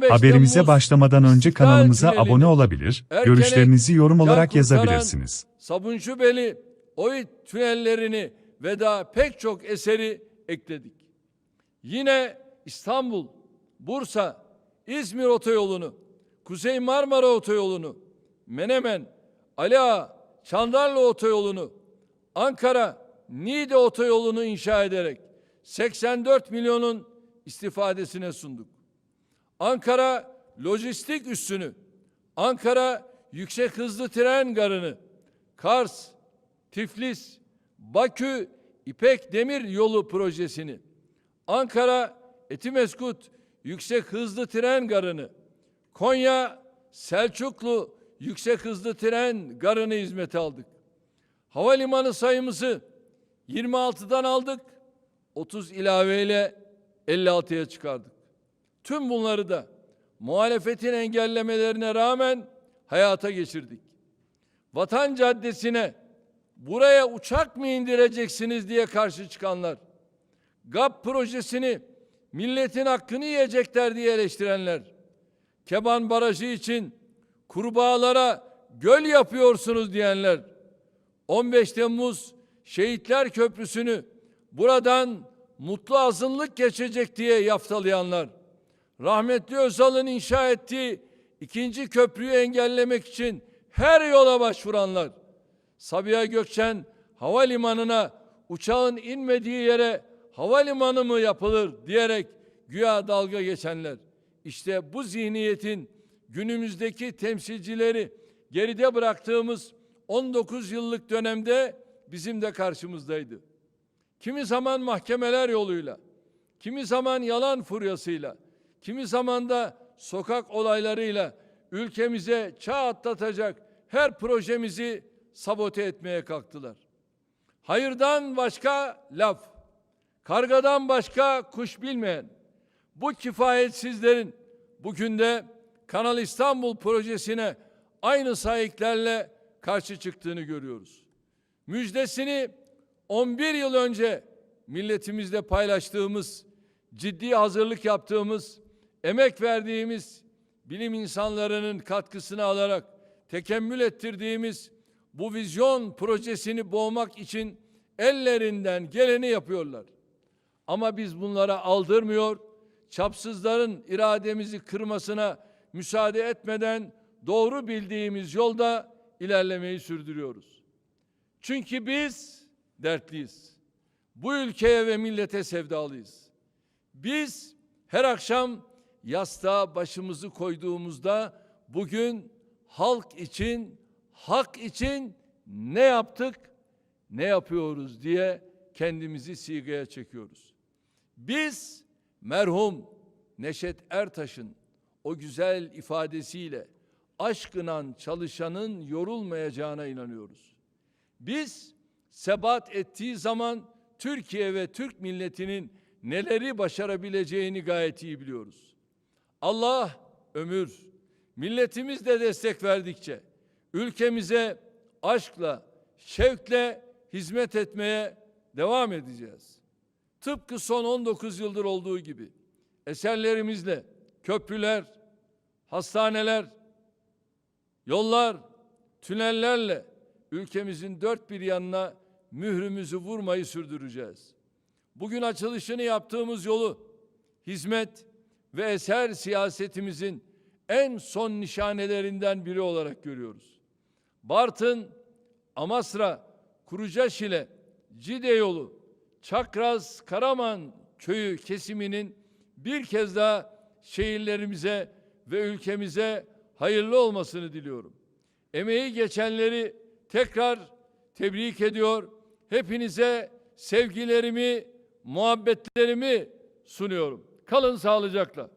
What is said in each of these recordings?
Haberimize Temmuz başlamadan önce kanalımıza abone olabilir, Erkenek, görüşlerinizi yorum olarak yazabilirsiniz. Sabunçubeli, Oyut tünellerini ve daha pek çok eseri ekledik. Yine İstanbul, Bursa, İzmir otoyolunu, Kuzey Marmara otoyolunu, Menemen, Ali Ağa, Çandarlı otoyolunu, Ankara, Niğde otoyolunu inşa ederek 84 milyonun istifadesine sunduk. Ankara lojistik üssünü, Ankara yüksek hızlı tren garını, Kars, Tiflis, Bakü İpek Demir Yolu projesini, Ankara Etimeskut yüksek hızlı tren garını, Konya Selçuklu yüksek hızlı tren garını hizmete aldık. Havalimanı sayımızı 26'dan aldık, 30 ilaveyle 56'ya çıkardık. Tüm bunları da muhalefetin engellemelerine rağmen hayata geçirdik. Vatan Caddesi'ne buraya uçak mı indireceksiniz diye karşı çıkanlar, GAP projesini milletin hakkını yiyecekler diye eleştirenler, Keban Barajı için kurbağalara göl yapıyorsunuz diyenler, 15 Temmuz Şehitler Köprüsü'nü buradan mutlu azınlık geçecek diye yaftalayanlar, rahmetli Özal'ın inşa ettiği ikinci köprüyü engellemek için her yola başvuranlar, Sabiha Gökçen havalimanına uçağın inmediği yere havalimanı mı yapılır diyerek güya dalga geçenler. İşte bu zihniyetin günümüzdeki temsilcileri geride bıraktığımız 19 yıllık dönemde bizim de karşımızdaydı. Kimi zaman mahkemeler yoluyla, kimi zaman yalan furyasıyla, kimi zaman da sokak olaylarıyla ülkemize çağ atlatacak her projemizi sabote etmeye kalktılar. Hayırdan başka laf, kargadan başka kuş bilmeyen bu kifayetsizlerin bugün de Kanal İstanbul projesine aynı sahiplerle karşı çıktığını görüyoruz. Müjdesini 11 yıl önce milletimizle paylaştığımız, ciddi hazırlık yaptığımız, emek verdiğimiz bilim insanlarının katkısını alarak tekemmül ettirdiğimiz bu vizyon projesini boğmak için ellerinden geleni yapıyorlar. Ama biz bunlara aldırmıyor, çapsızların irademizi kırmasına müsaade etmeden doğru bildiğimiz yolda ilerlemeyi sürdürüyoruz. Çünkü biz dertliyiz. Bu ülkeye ve millete sevdalıyız. Biz her akşam yastığa başımızı koyduğumuzda bugün halk için, hak için ne yaptık, ne yapıyoruz diye kendimizi sigaya çekiyoruz. Biz merhum Neşet Ertaş'ın o güzel ifadesiyle aşkınan çalışanın yorulmayacağına inanıyoruz. Biz sebat ettiği zaman Türkiye ve Türk milletinin neleri başarabileceğini gayet iyi biliyoruz. Allah ömür, milletimiz de destek verdikçe ülkemize aşkla, şevkle hizmet etmeye devam edeceğiz. Tıpkı son 19 yıldır olduğu gibi eserlerimizle köprüler, hastaneler, yollar, tünellerle ülkemizin dört bir yanına mührümüzü vurmayı sürdüreceğiz. Bugün açılışını yaptığımız yolu hizmet ve eser siyasetimizin en son nişanelerinden biri olarak görüyoruz. Bartın, Amasra, Kurucaşile, Cide yolu, Çakraz, Karaman köyü kesiminin bir kez daha şehirlerimize ve ülkemize hayırlı olmasını diliyorum. Emeği geçenleri tekrar tebrik ediyor. Hepinize sevgilerimi, muhabbetlerimi sunuyorum. Kalın sağlıcakla.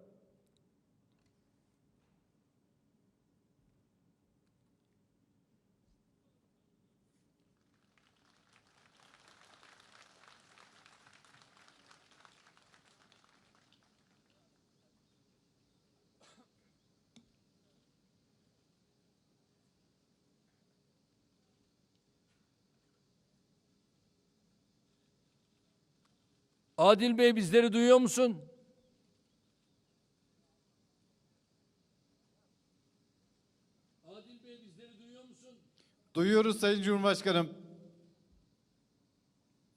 Adil Bey bizleri duyuyor musun? Duyuyoruz Sayın Cumhurbaşkanım.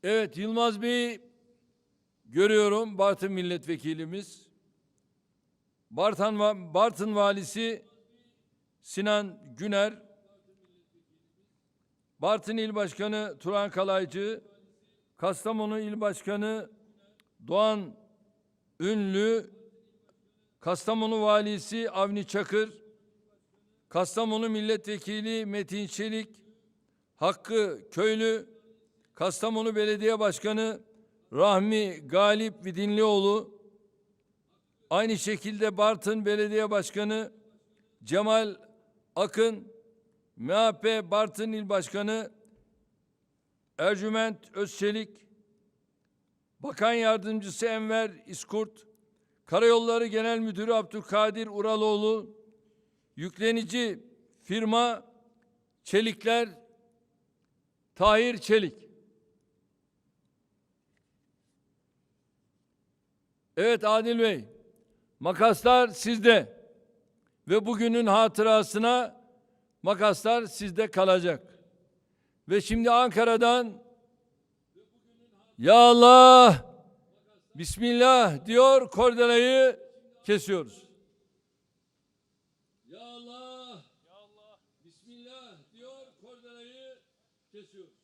Evet Yılmaz Bey'i görüyorum Bartın milletvekilimiz. Bartın, Va- Bartın valisi Sinan Güner. Bartın İl Başkanı Turan Kalaycı. Kastamonu İl Başkanı Doğan Ünlü. Kastamonu Valisi Avni Çakır. Kastamonu Milletvekili Metin Çelik. Hakkı Köylü. Kastamonu Belediye Başkanı Rahmi Galip Vidinlioğlu, aynı şekilde Bartın Belediye Başkanı Cemal Akın, MHP Bartın İl Başkanı Ercüment Özçelik, Bakan Yardımcısı Enver İskurt, Karayolları Genel Müdürü Abdülkadir Uraloğlu, yüklenici firma Çelikler Tahir Çelik. Evet Adil Bey, makaslar sizde ve bugünün hatırasına makaslar sizde kalacak. Ve şimdi Ankara'dan Ya Allah, Bismillah diyor kordelayı kesiyoruz. Ya Allah, Bismillah diyor kordelayı kesiyoruz.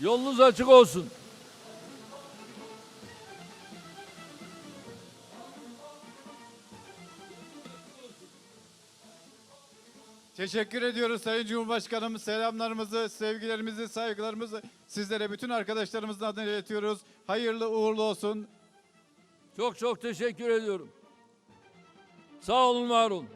Yolunuz açık olsun. Teşekkür ediyoruz Sayın Cumhurbaşkanım. Selamlarımızı, sevgilerimizi, saygılarımızı sizlere bütün arkadaşlarımızın adına iletiyoruz. Hayırlı uğurlu olsun. Çok çok teşekkür ediyorum. Sağ olun, var olun.